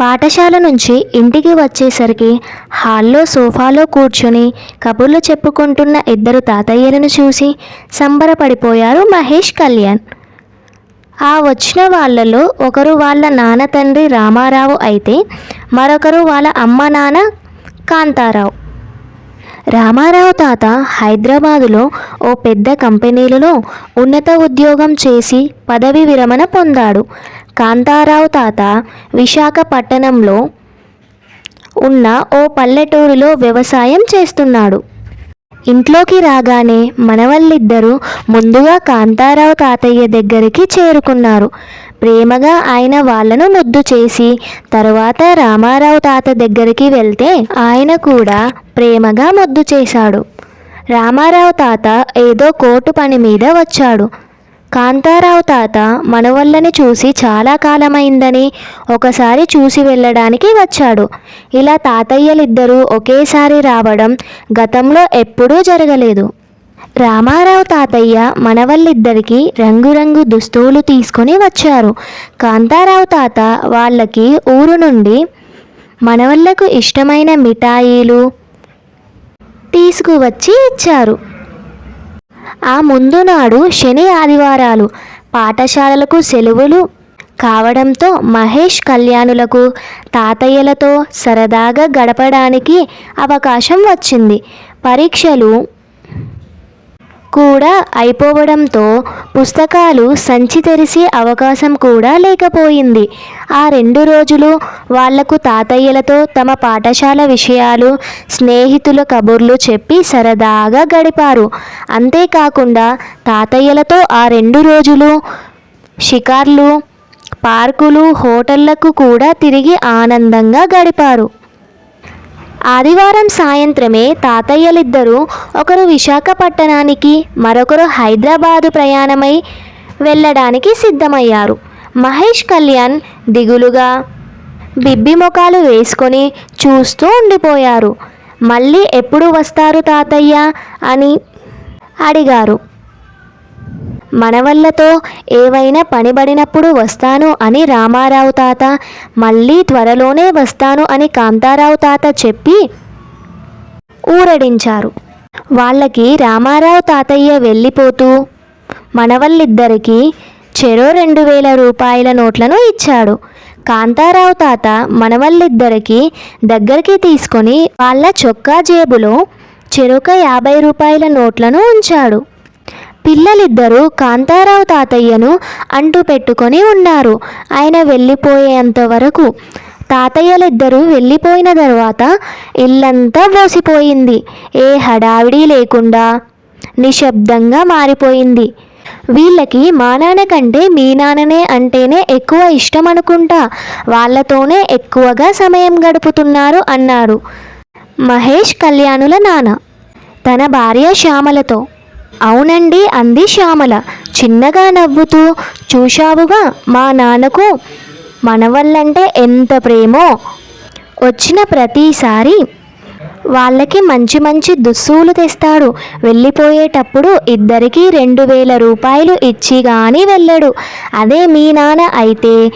పాఠశాల నుంచి ఇంటికి వచ్చేసరికి హాల్లో సోఫాలో కూర్చొని కబుర్లు చెప్పుకుంటున్న ఇద్దరు తాతయ్యలను చూసి సంబరపడిపోయారు మహేష్ కళ్యాణ్. ఆ వచ్చిన వాళ్ళలో ఒకరు వాళ్ళ నాన్న తండ్రి రామారావు అయితే మరొకరు వాళ్ళ అమ్మ నాన్న కాంతారావు. రామారావు తాత హైదరాబాదులో ఓ పెద్ద కంపెనీలలో ఉన్నత ఉద్యోగం చేసి పదవి విరమణ పొందాడు. కాంతారావు తాత విశాఖపట్టణంలో ఉన్న ఓ పల్లెటూరులో వ్యవసాయం చేస్తున్నాడు. ఇంట్లోకి రాగానే మనవళ్ళిద్దరూ ముందుగా కాంతారావు తాతయ్య దగ్గరికి చేరుకున్నారు. ప్రేమగా ఆయన వాళ్ళను ముద్దు చేసి తరువాత రామారావు తాత దగ్గరికి వెళ్తే ఆయన కూడా ప్రేమగా ముద్దు చేశాడు. రామారావు తాత ఏదో కోర్టు పని మీద వచ్చాడు. కాంతారావు తాత మనవళ్ళని చూసి చాలా కాలమైందని ఒకసారి చూసి వెళ్ళడానికి వచ్చాడు. ఇలా తాతయ్యలిద్దరూ ఒకేసారి రావడం గతంలో ఎప్పుడూ జరగలేదు. రామారావు తాతయ్య మనవళ్ళిద్దరికీ రంగురంగు దుస్తువులు తీసుకొని వచ్చారు. కాంతారావు తాత వాళ్ళకి ఊరు నుండి మనవళ్ళకు ఇష్టమైన మిఠాయిలు తీసుకువచ్చి ఇచ్చారు. ఆ ముందు నాడు శని ఆదివారాలు. పాఠశాలలకు సెలవులు కావడంతో మహేష్ కళ్యాణులకు తాతయ్యలతో సరదాగా గడపడానికి అవకాశం వచ్చింది. పరీక్షలు కూడా అయిపోవడంతో పుస్తకాలు సంచి తెరిసే అవకాశం కూడా లేకపోయింది. ఆ రెండు రోజులు వాళ్ళకు తాతయ్యలతో తమ పాఠశాల విషయాలు స్నేహితుల కబుర్లు చెప్పి సరదాగా గడిపారు. అంతేకాకుండా తాతయ్యలతో ఆ రెండు రోజులు షికార్లు పార్కులు హోటళ్ళకు కూడా తిరిగి ఆనందంగా గడిపారు. ఆదివారం సాయంత్రమే తాతయ్యలిద్దరూ ఒకరు విశాఖపట్టణానికి మరొకరు హైదరాబాదు ప్రయాణమై వెళ్ళడానికి సిద్ధమయ్యారు. మహేష్ కళ్యాణ్ దిగులుగా బిబ్బి ముఖాలు వేసుకొని చూస్తూ ఉండిపోయారు. మళ్ళీ ఎప్పుడు వస్తారు తాతయ్య? అని అడిగారు. మనవళ్ళతో ఏవైనా పనిబడినప్పుడు వస్తాను అని రామారావు తాత మళ్ళీ త్వరలోనే వస్తాను అని కాంతారావు తాత చెప్పి ఊరడించారు. వాళ్ళకి రామారావు తాతయ్య వెళ్ళిపోతూ మనవల్లిద్దరికీ చెరో రెండు వేల రూపాయల నోట్లను ఇచ్చాడు. కాంతారావు తాత మనవల్లిద్దరికీ దగ్గరికి తీసుకొని వాళ్ళ చొక్కా జేబులో చెరొక యాభై రూపాయల నోట్లను ఉంచాడు. పిల్లలిద్దరూ కాంతారావు తాతయ్యను అంటు పెట్టుకొని ఉన్నారు. ఆయన వెళ్ళిపోయేంత వరకు తాతయ్యలిద్దరూ వెళ్ళిపోయిన తర్వాత ఇల్లంతా బోసిపోయింది ఏ హడావిడి లేకుండా నిశ్శబ్దంగా మారిపోయింది. వీళ్ళకి మా నాన్న కంటే మీ నాన్ననే అంటేనే ఎక్కువ ఇష్టం అనుకుంటా. వాళ్ళతోనే ఎక్కువగా సమయం గడుపుతున్నారు అన్నారు మహేష్ కళ్యాణుల నాన్న. తన భార్య శ్యామలతో అవునండి అంది శ్యామల. చిన్నగా నవ్వుతూ చూశావుగా మా నాన్నకు? మనవళ్ళంటే ఎంత ప్రేమో? వచ్చిన ప్రతిసారి వాళ్ళకి మంచి మంచి దుస్తువులు తెస్తాడు. వెళ్ళిపోయేటప్పుడు ఇద్దరికీ రెండు వేల రూపాయలు ఇచ్చి కానీ వెళ్ళడు. అదే మీ నాన్న అయితే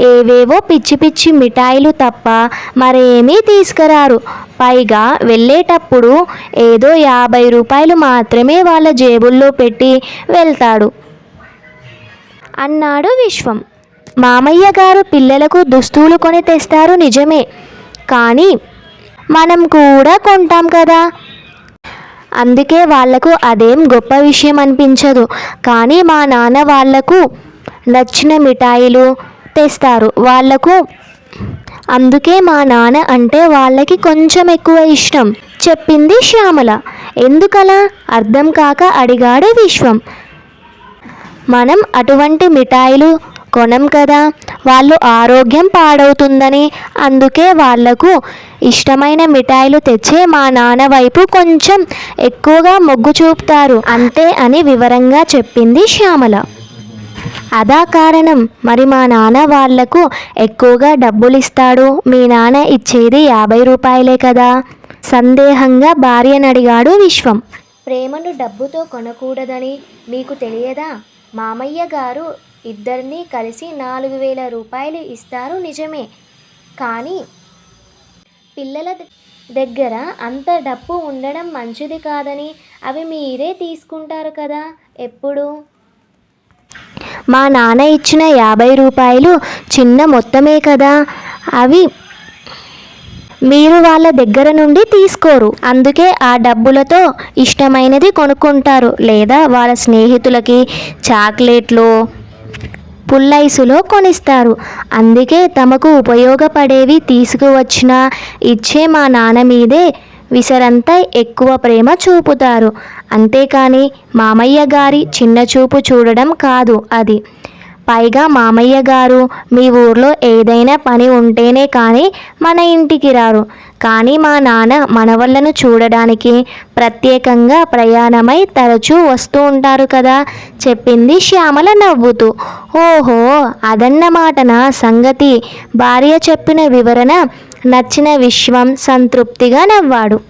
ఏవేవో పిచ్చి పిచ్చి మిఠాయిలు తప్ప మరేమీ తీసుకురారు. పైగా వెళ్ళేటప్పుడు ఏదో యాభై రూపాయలు మాత్రమే వాళ్ళ జేబుల్లో పెట్టి వెళ్తాడు. అన్నాడు విశ్వం. మామయ్య గారు పిల్లలకు దుస్తువులు కొని తెస్తారు నిజమే. కానీ మనం కూడా కొంటాం కదా. అందుకే వాళ్ళకు అదేం గొప్ప విషయం అనిపించదు. కానీ మా నాన్న వాళ్ళకు నచ్చిన మిఠాయిలు తెస్తారు. వాళ్ళకు అందుకే మా నాన్న అంటే వాళ్ళకి కొంచెం ఎక్కువ ఇష్టం చెప్పింది శ్యామల. ఎందుకలా? అర్థం కాక అడిగాడు విశ్వం. మనం అటువంటి మిఠాయిలు కొనం కదా వాళ్ళు ఆరోగ్యం పాడవుతుందని. అందుకే వాళ్ళకు ఇష్టమైన మిఠాయిలు తెచ్చే మా నాన్న వైపు కొంచెం ఎక్కువగా మొగ్గు చూపుతారు. అంతే అని వివరంగా చెప్పింది శ్యామల. అదా కారణం. మరి మా నాన్న వాళ్ళకు ఎక్కువగా డబ్బులు ఇస్తాడు మీ నాన్న ఇచ్చేది యాభై రూపాయలే కదా. సందేహంగా భార్యనడిగాడు విశ్వం. ప్రేమను డబ్బుతో కొనకూడదని మీకు తెలియదా? మామయ్య గారు ఇద్దరినీ కలిసి నాలుగు వేల రూపాయలు ఇస్తారు నిజమే. కానీ పిల్లల దగ్గర అంత డబ్బు ఉండడం మంచిది కాదని అవి మీరే తీసుకుంటారు కదా. ఎప్పుడు? మా నాన్న ఇచ్చిన యాభై రూపాయలు చిన్న మొత్తమే కదా అవి మీరు వాళ్ళ దగ్గర నుండి తీసుకోరు. అందుకే ఆ డబ్బులతో ఇష్టమైనది కొనుక్కుంటారు. లేదా వాళ్ళ స్నేహితులకి చాక్లెట్లు పుల్లైసులో కొనిస్తారు. అందుకే తమకు ఉపయోగపడేవి తీసుకువచ్చిన ఇచ్చే మా నాన్న మీదే విసరంతా ఎక్కువ ప్రేమ చూపుతారు. అంతేకాని మామయ్య గారి చిన్న చూపు చూడడం కాదు అది. పైగా మామయ్య గారు మీ ఊర్లో ఏదైనా పని ఉంటేనే కానీ మన ఇంటికి రారు. కానీ మా నాన్న మనవళ్ళను చూడడానికి ప్రత్యేకంగా ప్రయాణమై తరచూ వస్తూ ఉంటారు కదా చెప్పింది శ్యామల నవ్వుతూ. ఓహో అదన్నమాట నా సంగతి? భార్య చెప్పిన వివరణ నచ్చిన విశ్వం సంతృప్తిగా నవ్వాడు.